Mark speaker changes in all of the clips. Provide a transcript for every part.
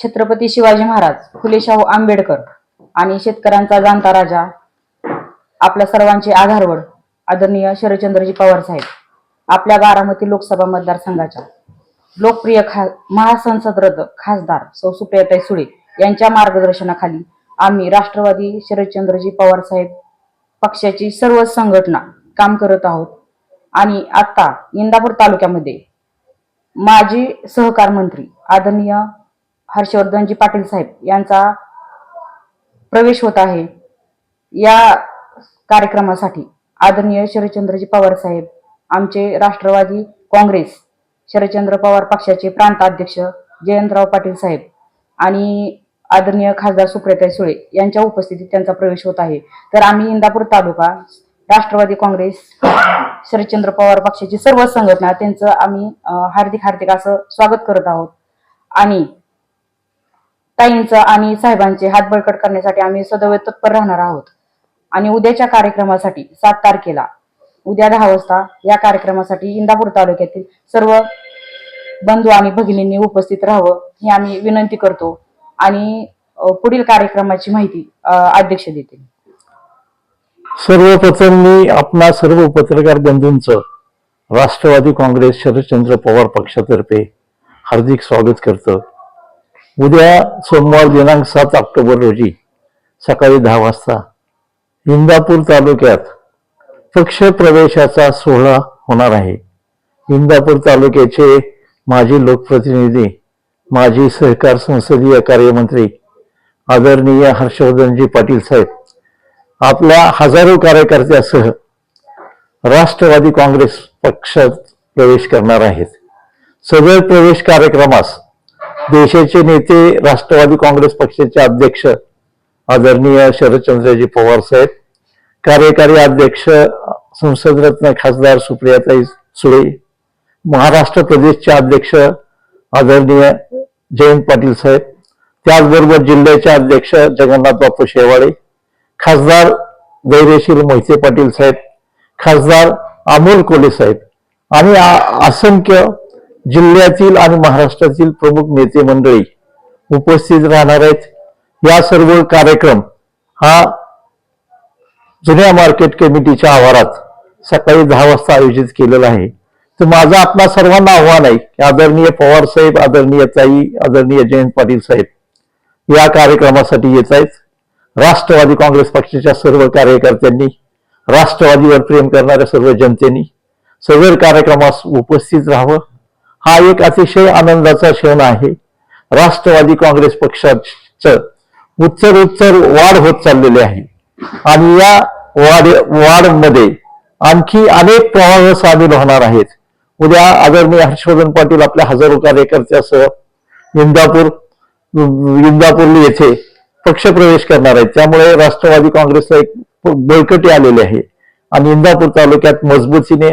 Speaker 1: छत्रपती शिवाजी महाराज फुले शाहू आंबेडकर आणि शेतकऱ्यांचा जाणता राजा आपल्या सर्वांचे आधारवड आदरणीय शरदचंद्रजी पवार साहेब आपल्या बारामती लोकसभा मतदारसंघाच्या लोकप्रिय खा महासंसद खासदार सौ सुप्रियाताई सुळे यांच्या मार्गदर्शनाखाली आम्ही राष्ट्रवादी शरदचंद्रजी पवार साहेब पक्षाची सर्व संघटना काम करत आहोत. आणि आता इंदापूर तालुक्यामध्ये माजी सहकार मंत्री आदरणीय हर्षवर्धनजी पाटील साहेब यांचा प्रवेश होत आहे या कार्यक्रमासाठी. आदरणीय शरदचंद्रजी पवार साहेब आमचे राष्ट्रवादी काँग्रेस शरदचंद्र पवार पक्षाचे प्रांताध्यक्ष जयंतराव पाटील साहेब आणि आदरणीय खासदार सुप्रिया सुळे यांच्या उपस्थितीत त्यांचा प्रवेश होत आहे. तर आम्ही इंदापूर तालुका राष्ट्रवादी काँग्रेस शरदचंद्र पवार पक्षाची सर्व संघटना त्यांचं आम्ही हार्दिक हार्दिक असं स्वागत करत आहोत. आणि ताईंचं आणि साहेबांचे हात बळकट करण्यासाठी आम्ही सदैव तत्पर राहणार आहोत. आणि उद्याच्या कार्यक्रमासाठी सात तारखेला उद्या दहा वाजता या कार्यक्रमासाठी इंदापूर तालुक्यातील सर्व बंधू आणि भगिनींनी उपस्थित राहावं ही आम्ही विनंती करतो आणि पुढील कार्यक्रमाची माहिती अध्यक्ष देतील.
Speaker 2: सर्वप्रथम मी आपणा सर्व पत्रकार बंधूंचं राष्ट्रवादी काँग्रेस शरदचंद्र पवार पक्षातर्फे हार्दिक स्वागत करतो. उद्या सोमवार दिनांक सात ऑक्टोबर रोजी सकाळी दहा वाजता इंदापूर तालुक्यात पक्ष प्रवेशाचा सोहळा होणार आहे. इंदापूर तालुक्याचे माजी लोकप्रतिनिधी माजी सहकार संसदीय कार्यमंत्री आदरणीय हर्षवर्धनजी पाटील साहेब आपल्या हजारो कार्यकर्त्यासह राष्ट्रवादी काँग्रेस पक्षात प्रवेश करणार आहेत. सदर प्रवेश कार्यक्रमास देशाचे नेते राष्ट्रवादी काँग्रेस पक्षाचे अध्यक्ष आदरणीय शरदचंद्रजी पवार साहेब कार्यकारी अध्यक्ष संसदरत्न खासदार सुप्रियाताई सुळे महाराष्ट्र प्रदेशचे अध्यक्ष आदरणीय जयंत पाटील साहेब त्याचबरोबर जिल्ह्याचे अध्यक्ष जगन्नाथ बापू शेवाळे खासदार धैर्यशील मोहिते पाटील साहेब खासदार अमोल कोले साहेब आणि असंख्य जिल्ह्यातील आणि महाराष्ट्रातील प्रमुख नेते मंडळी उपस्थित राहणार आहेत. या सर्व कार्यक्रम हा जुन्या मार्केट कमिटीच्या आवारात सकाळी दहा वाजता आयोजित केलेला आहे. तर माझं आपणा सर्वांना आव्हान आहे की आदरणीय पवार साहेब आदरणीय ताई आदरणीय जयंत पाटील साहेब या कार्यक्रमासाठी येत आहेत. राष्ट्रवादी काँग्रेस पक्षाच्या सर्व कार्यकर्त्यांनी राष्ट्रवादीवर प्रेम करणाऱ्या सर्व जनतेनी सदर कार्यक्रमास उपस्थित राहावं. हा एक अतिशय आनंदाचा क्षण आहे. राष्ट्रवादी काँग्रेस पक्षाचं उच्चर उच्चर वाढ होत चाललेली आहे. आणि या वाढ वाढमध्ये आणखी अनेक प्रवाह सामील होणार आहेत. उद्या आदरणीय हर्षवर्धन पाटील आपल्या हजारो कार्यकर्त्यासह इंदापूर इंदापूर येथे पक्षप्रवेश करणार आहेत. त्यामुळे राष्ट्रवादी काँग्रेसला एक बळकटी आलेली आहे. आणि इंदापूर तालुक्यात मजबूतीने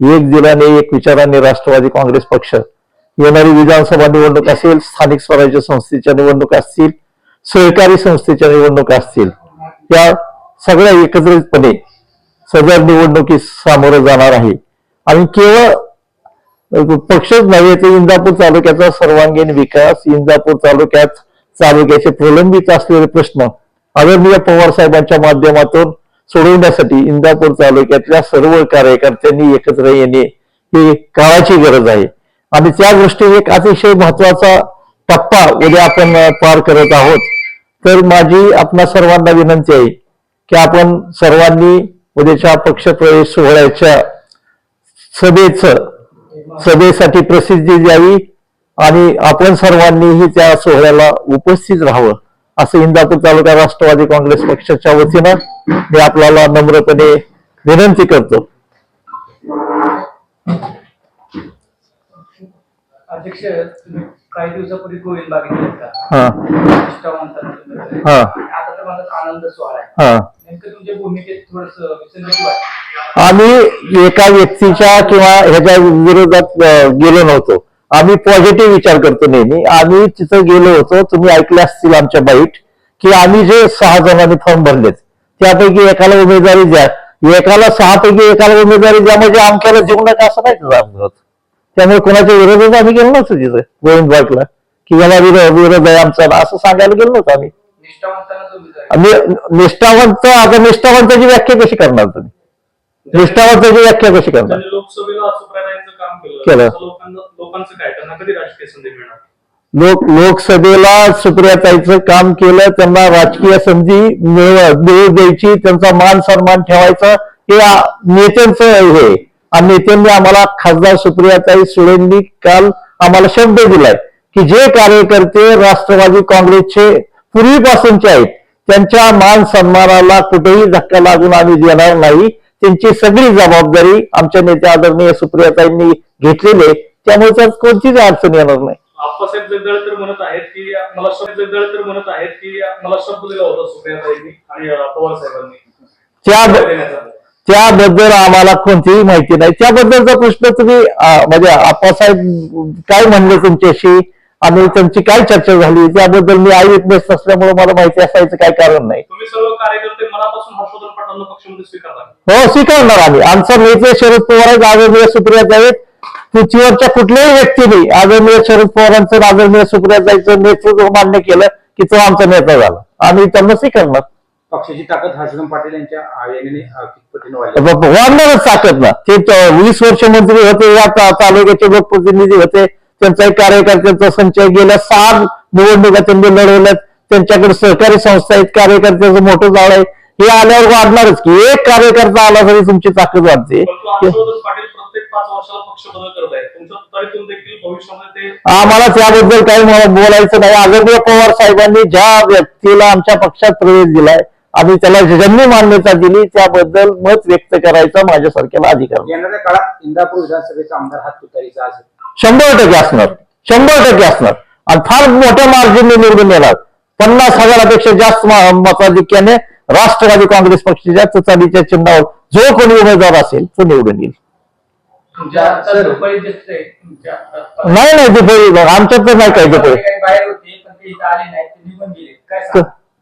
Speaker 2: एक दिलाने एक विचाराने राष्ट्रवादी काँग्रेस पक्ष. येणारी विधानसभा निवडणूक असेल स्थानिक स्वराज्य संस्थेच्या निवडणूक असतील सहकारी संस्थेच्या निवडणुका असतील. त्या सगळ्या एकत्रितपणे सदर निवडणुकीस सामोरं जाणार आहे. आणि केवळ पक्षच नव्हे तर इंदापूर तालुक्याचा सर्वांगीण विकास इंदापूर तालुक्यात तालुक्याचे प्रलंबित असलेले प्रश्न आदरणीय पवार साहेबांच्या माध्यमातून सोडवण्यासाठी इंदापूर तालुक्यातल्या सर्व कार्यकर्त्यांनी एकत्र येणे ही काळाची गरज आहे. आणि त्या दृष्टीने एक अतिशय महत्त्वाचा टप्पा उद्या आपण पार करत आहोत. तर माझी आपणा सर्वांना विनंती आहे की आपण सर्वांनी उद्याच्या पक्षप्रवेश सोहळ्याच्या सभेचं सभेसाठी प्रसिद्धी द्यावी आणि आपण सर्वांनीही त्या सोहळ्याला उपस्थित राहावं. असं इंदापूर तालुका राष्ट्रवादी काँग्रेस पक्षाच्या वतीनं मी आपल्याला नम्रपणे विनंती करतो.
Speaker 3: अध्यक्ष काही दिवसापूर्वी गोविंद बागेत का
Speaker 2: हा.
Speaker 3: निष्ठावंतांना तुम्ही.
Speaker 2: हा.
Speaker 3: आता तर माझा आनंद सोहळा आहे.
Speaker 2: हा.
Speaker 3: नेमकं तुमच्या भूमिकेत थोडस विसंगती वाटते.
Speaker 2: आम्ही एका व्यक्तीच्या किंवा ह्याच्या विरोधात अं, गेलो नव्हतो. आम्ही पॉझिटिव्ह विचार करतो नेहमी. आम्ही तिथं गेलो होतो तुम्ही ऐकले असतील आमच्या बाईट की आम्ही जे सहा जणांनी फॉर्म भरलेत त्यापैकी एकाला उमेदवारी द्या. एकाला सहा पैकी एकाला उमेदवारी द्या म्हणजे आमच्याला जीवनात असं नाही आमचं त्यामुळे कोणाच्या विरोधात आम्ही गेलो नव्हतो तिथं गोविंद बागला की याला विरोध विरोध आहे आमचा असं सांगायला गेलो नव्हतो आम्ही निष्ठावंत आता निष्ठावंताची व्याख्या कशी करणार तुम्ही? निष्ठावंताची व्याख्या कशी करणार?
Speaker 3: लोकसभेला काम केलं.
Speaker 2: केलं.
Speaker 3: तसं लोकांना लोकांचं काय? त्यांना कधी राजकीय संधी मिळणार?
Speaker 2: लोक लोकसभेला सुप्रियाताईचं काम केलं त्यांना राजकीय संधी मिळू द्यायची त्यांचा मान सन्मान ठेवायचा हे नेत्यांचं हे. आणि नेत्यांनी आम्हाला खासदार सुप्रियाताई सुळेंनी काल आम्हाला शब्द दिलाय की जे कार्यकर्ते राष्ट्रवादी काँग्रेसचे पूर्वीपासूनचे आहेत त्यांच्या मान सन्मानाला कुठेही धक्का लागून आम्ही देणार नाही. त्यांची सगळी जबाबदारी आमच्या नेत्या आदरणीय सुप्रियाताईंनी घेतलेली आहे. त्यामुळे त्यात कोणतीच अडचण येणार नाही.
Speaker 3: आप्पासाहेब जगदाळे तर म्हणत आहेत की मला शब्द जगदाळे तर म्हणत आहेत की मला शब्द दिला होता सुप्रियाताईंनी आणि पवार साहेबांनी.
Speaker 2: त्या. त्याबद्दल आम्हाला कोणतीही माहिती नाही. त्याबद्दलचा प्रश्न तुम्ही म्हणजे आप्पासाहेब काय म्हणले तुमच्याशी? आणि त्यांची काय चर्चा झाली? त्याबद्दल मी आई विटनेस नसल्यामुळे मला माहिती असायचं काय कारण नाही. हो स्वीकारणार आम्ही. आमचा नेते शरद पवार आहेत आदरणीय सुप्रियात आहेत पृथ्वीवरच्या कुठल्याही व्यक्तीने आदरणीय शरद पवारांचं आदरणीय सुप्रियाताईचं नेतृत्व मान्य केलं की तो आमचा नेता झाला. आम्ही त्यांना स्वीकारणार.
Speaker 4: पक्षाची ताकद हर्षवर्धन पाटील यांच्या
Speaker 2: वाढणारच ताकद ना. ते वीस वर्ष मंत्री होते या तालुक्याचे लोकप्रतिनिधी होते. त्यांचा एक कार्यकर्त्यांचा संच गेल्या सहा निवडणुका त्यांनी लढवल्यात. त्यांच्याकडे सहकारी संस्था आहेत. कार्यकर्त्याचं मोठं जाळ आहे. हे आल्यावर वाढणारच की एक कार्यकर्ता आला तरी तुमची ताकद वाढते.
Speaker 3: परंतु हर्षवर्धन पाटील प्रत्येक पाच वर्षाला पक्ष बदल करत आहेत. तुमच्या तरीतून देखील भविष्यामध्ये ते
Speaker 2: आम्हाला त्याबद्दल काही बोलायचं नाही. आदरणीय पवार साहेबांनी ज्या व्यक्तीला आमच्या पक्षात प्रवेश दिलाय आम्ही त्याला ज्यांनी मान्यता दिली त्याबद्दल मत व्यक्त करायचा माझ्यासारख्याला अधिकार.
Speaker 4: येणाऱ्या काळात इंदापूर विधानसभेचा आमदार हात तुतारीचा असेल
Speaker 2: शंभर टक्के असणार. शंभर टक्के असणार. आणि फार मोठ्या मार्जिनने निवडून येणार. पन्नास हजारापेक्षा जास्त मताधिक्याने राष्ट्रवादी काँग्रेस पक्षाच्या तुतारीच्या चिन्हावर जो कोणी उमेदवार असेल तो निवडून येईल. नाही. नाही दिपळी आमच्यात तर नाही काय
Speaker 3: आले नाही.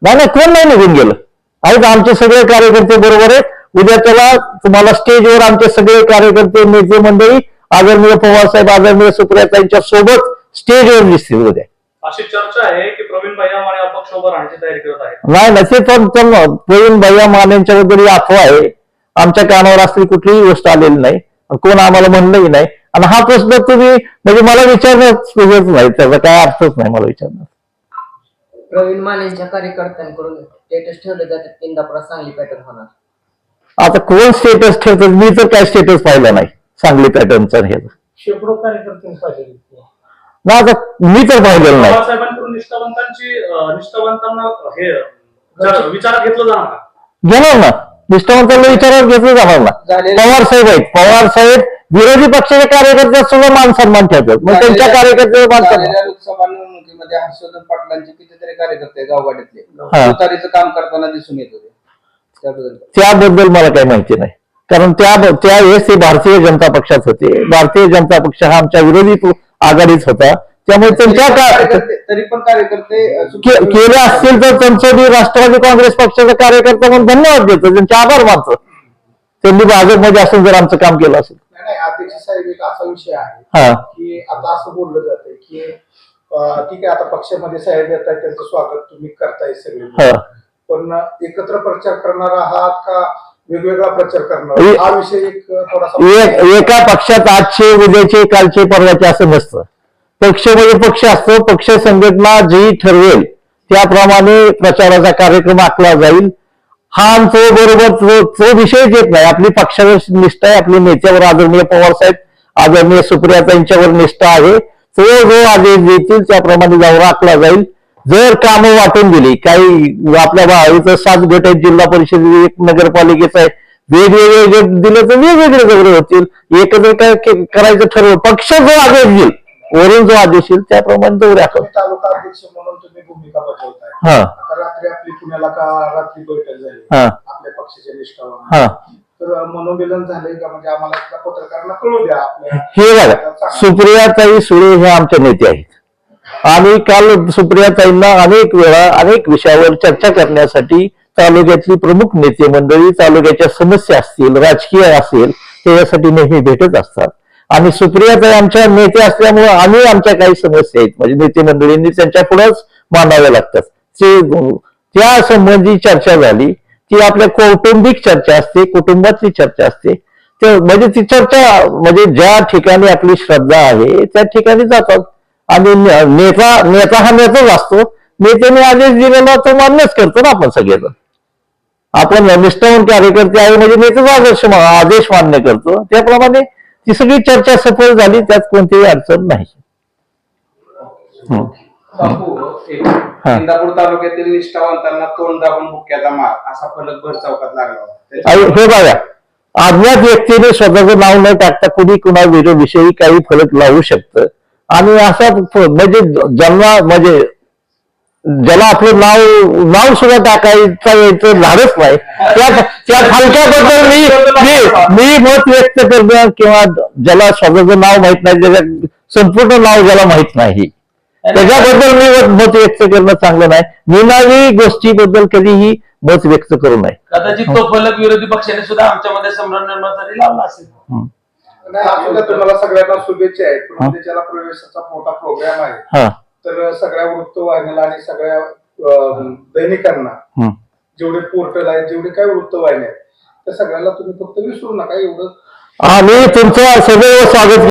Speaker 2: नाही नाही कोण नाही निघून गेलं. आहेत आमचे सगळे कार्यकर्ते बरोबर आहेत. उद्या त्याला तुम्हाला स्टेजवर आमचे सगळे कार्यकर्ते नेते मंडळी आदरणीय पवार साहेब आदरणीय सुप्रियाताईंच्या सोबत स्टेजवर दिसतील उद्या
Speaker 3: अशी चर्चा आहे की प्रवीण भैया आणि अपक्ष उभं राहण्याची तयारी करत आहे
Speaker 2: नाही ना ते पण प्रवीण भैया मानेंच्याबद्दल ही अफवा आहे. आमच्या कानावर असली कुठलीही गोष्ट आलेली नाही. कोण आम्हाला म्हणलंही नाही. आणि हा प्रश्न तुम्ही म्हणजे मला विचारण्यात नाही. त्याचा काय अर्थच नाही मला विचारण्यात
Speaker 5: प्रवीण मानेंच्या कार्यकर्त्यांकडून स्टेटस ठेवले जातात. इंदापुरात चांगली पॅटर्न होणार.
Speaker 2: आता कोण स्टेटस ठेवतात? मी तर काय स्टेटस पाहिलं नाही. सांगली पॅटर्नचा हे
Speaker 3: शेकडो कार्यकर्ते पाहिजे
Speaker 2: ना आता मी तर पाहिलेलं नाही.
Speaker 3: निष्ठावंतांची निष्ठावंतांना हे विचारात घेतलं जाणार
Speaker 2: घेणार ना. निष्ठावंतांना विचारात घेतलं जाणार ना. पवार साहेब आहेत. पवार साहेब विरोधी पक्षाच्या कार्यकर्त्यात सुद्धा मान सन्मान ठेवतात. मग त्यांच्या कार्यकर्त्याचा मान सन्मान.
Speaker 4: झालेल्या लोकसभा निवडणुकीमध्ये हर्षवर्धन पाटलांचे कितीतरी कार्यकर्ते गावगाड्यातले काम करताना दिसून येत होते. त्याबद्दल.
Speaker 2: त्याबद्दल मला काही माहिती नाही. कारण त्या त्यावेळेस ते भारतीय जनता पक्षात होते. भारतीय जनता पक्ष हा आमच्या विरोधी आघाडीत होता. त्यामुळे त्यांच्या
Speaker 4: तरी पण कार्यकर्ते
Speaker 2: केले असतील तर त्यांचं मी राष्ट्रवादी काँग्रेस पक्षाचा कार्यकर्ता म्हणून धन्यवाद देतो. त्यांचे आभार मानतो. त्यांनी भाजपमध्ये असून जर आमचं काम केलं असेल.
Speaker 6: नाही नाही, अध्यक्ष साहेब एक असा विषय आहे
Speaker 2: हा.
Speaker 6: की आता असं बोललं जातंय की ठीक आहे आता पक्षामध्ये साहेब येत आहेत त्यांचं स्वागत तुम्ही करताय सगळे.
Speaker 2: हा.
Speaker 6: पण एकत्र प्रचार करणार आहात का वेगवेगळा प्रचार करणार.
Speaker 2: ए-
Speaker 6: आहात? हा विषय एक थोडासा
Speaker 2: एक एका पक्षात आजचे उद्याचे कालचे परवाचे असं नसतं पक्ष म्हणजे पक्ष असतो. पक्ष संघटना जी ठरवेल त्याप्रमाणे प्रचाराचा कार्यक्रम आखला जाईल. हा तो बरोबर तो तो विषयच येत नाही. आपली पक्षावर निष्ठा आहे. आपल्या नेत्यावर आदरणीय पवार साहेब आदरणीय सुप्रिया यांच्यावर निष्ठा आहे. तो जो आदेश देतील त्याप्रमाणे जाऊन आखला जाईल. जर कामं वाटून दिली काही आपल्या इथं सात गट आहेत जिल्हा परिषद एक नगरपालिकेचं आहे वेगवेगळे गट दिले तर वेगवेगळे गट होतील. एकत्र काय करायचं ठरवलं पक्ष जो आदेश देईल वरून जो आदेश येईल त्याप्रमाणे तो
Speaker 6: तालुका अध्यक्ष म्हणून तुम्ही भूमिका बजावताय.
Speaker 2: हा.
Speaker 6: आता रात्री आपली पुण्याला का रात्री बैठक झाली?
Speaker 2: हा.
Speaker 6: आपल्या पक्षाच्या निष्ठावर
Speaker 2: हा.
Speaker 6: तर मनोमिलन झालंय का? म्हणजे आम्हाला इथल्या पत्रकारांना कळू द्या आपल्या
Speaker 2: हे बघा सुप्रियाताई सुळे हे आमचे नेते आहेत. आम्ही काल सुप्रियाताईंना अनेक वेळा अनेक विषयावर चर्चा करण्यासाठी तालुक्यातली प्रमुख नेते मंडळी तालुक्याच्या समस्या असतील राजकीय असेल त्याच्यासाठी नेहमी भेटत असतात. आणि सुप्रियाताई आमच्या नेते असल्यामुळे आम्ही आमच्या काही समस्या आहेत. म्हणजे नेते मंडळींनी त्यांच्या पुढेच मांडाव्या लागतात. ते त्या संबंधी चर्चा झाली ती आपल्या कौटुंबिक चर्चा असते कुटुंबातली चर्चा असते. म्हणजे ती चर्चा म्हणजे ज्या ठिकाणी आपली श्रद्धा आहे त्या ठिकाणी जातात. आणि नेता नेता हा नेताच असतो. नेत्याने आदेश दिलेला तो मान्यच करतो ना आपण सगळेजण. आपण निष्ठावून कार्यकर्ते आहे म्हणजे नेतेचा आदर्श आदेश मान्य करतो. त्याप्रमाणे ती सगळी चर्चा सफल झाली त्यात कोणतीही अडचण नाही. हम्म.
Speaker 4: बापू एक
Speaker 2: हा.
Speaker 4: इंदापूर तालुक्यातील निष्ठावंतांना तोंड दाबून बुक्क्याचा मार असा फलक भर चौकात लागला होता. त्याच्या-
Speaker 2: आणि हे बघा अज्ञात व्यक्तीने स्वतःचं नाव न टाकता कुणी कुणा विषयी काही फलक लावू शकतं. आणि असा म्हणजे ज्यांना म्हणजे ज्याला आपलं नाव नाव सुद्धा टाकायचं यायचं धाडच नाही. त्या त्या फालक्याबद्दल मी मी मत व्यक्त करणं किंवा ज्याला स्वतःचं नाव माहीत नाही त्याच्या संपूर्ण नाव ज्याला माहीत नाही. त्याच्याबद्दल मी मत- व्यक्त करणं चांगलं नाही. निनावी गोष्टीबद्दल कधीही मत व्यक्त करू नये.
Speaker 7: कदाचित तो फलक विरोधी पक्षाने सुद्धा आमच्यामध्ये संभ्रम निर्माणासाठी लावला असेल.
Speaker 6: नाही तुम्हाला सगळ्यांना शुभेच्छा आहेत. पण त्याच्याला प्रवेशाचा मोठा प्रोग्राम आहे
Speaker 2: हा
Speaker 6: तर सगळ्या वृत्तवाहिन्याला आणि सगळ्या अं, दैनिकांना
Speaker 2: हम्म.
Speaker 6: जेवढे पोर्टल आहेत जेवढे काही वृत्तवाहिन्या आहेत त्या सगळ्याला तुम्ही फक्त विसरू नका एवढं
Speaker 2: आम्ही तुमचं सदैव स्वागत